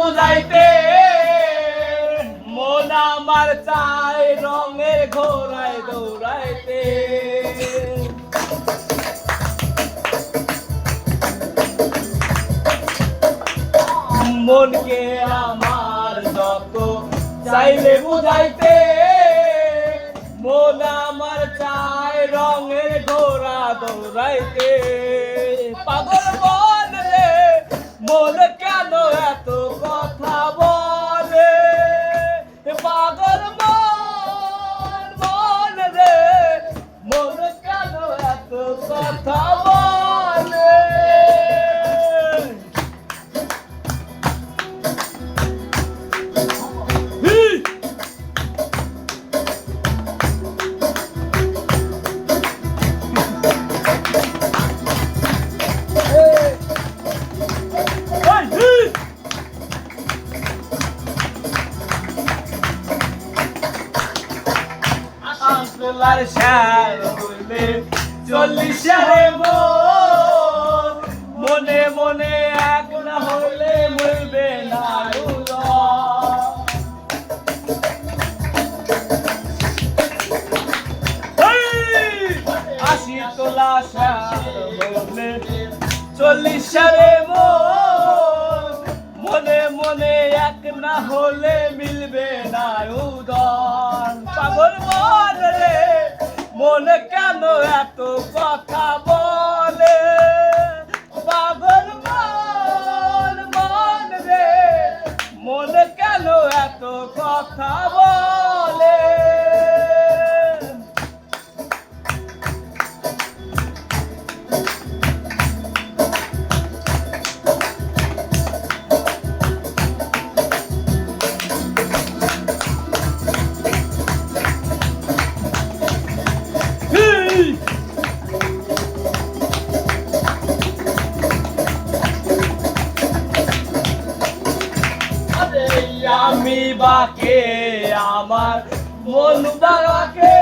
বুঝাইতে, মন আমার চাই রঙের ঘোড়ায় দৌড়াইতে। মনকে আমার যত চাইলে বুঝাইতে, মন আমার চাই রঙের ঘোড়া দৌড়াইতে। পাগল মন রে কথা বলে আঙ্কুলার শ্যাল হইলে চল্লিশ সারে মন মনে এক না হইলে মরবে না উদয়। এই! তোলা চল্লিশ সারে মন মনে এক না হলে মিলবে না উদন মন কেন এত কথা? আমি বাকে, আমার মন বাকে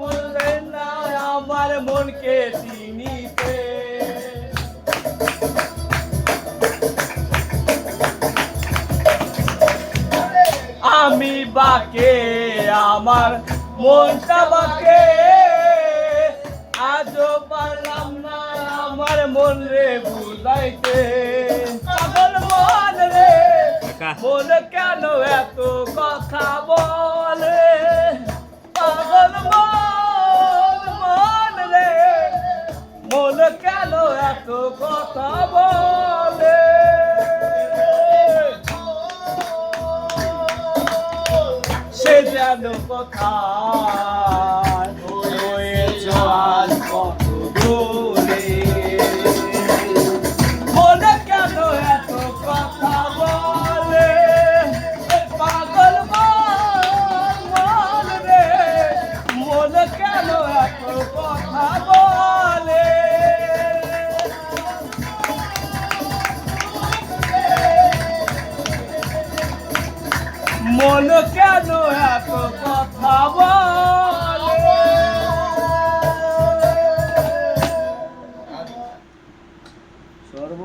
বললেন না, আমার মনকে চিনিতে আমি বাকে, আমার মনটা বাকে। আজও পারলাম না আমার মন রে বুঝাইতে। মন কেন এত কথা বলে? পাগল মন রে। মন কেন এত কথা বলে? সে যেন কোথায় মন কেন এত কথা?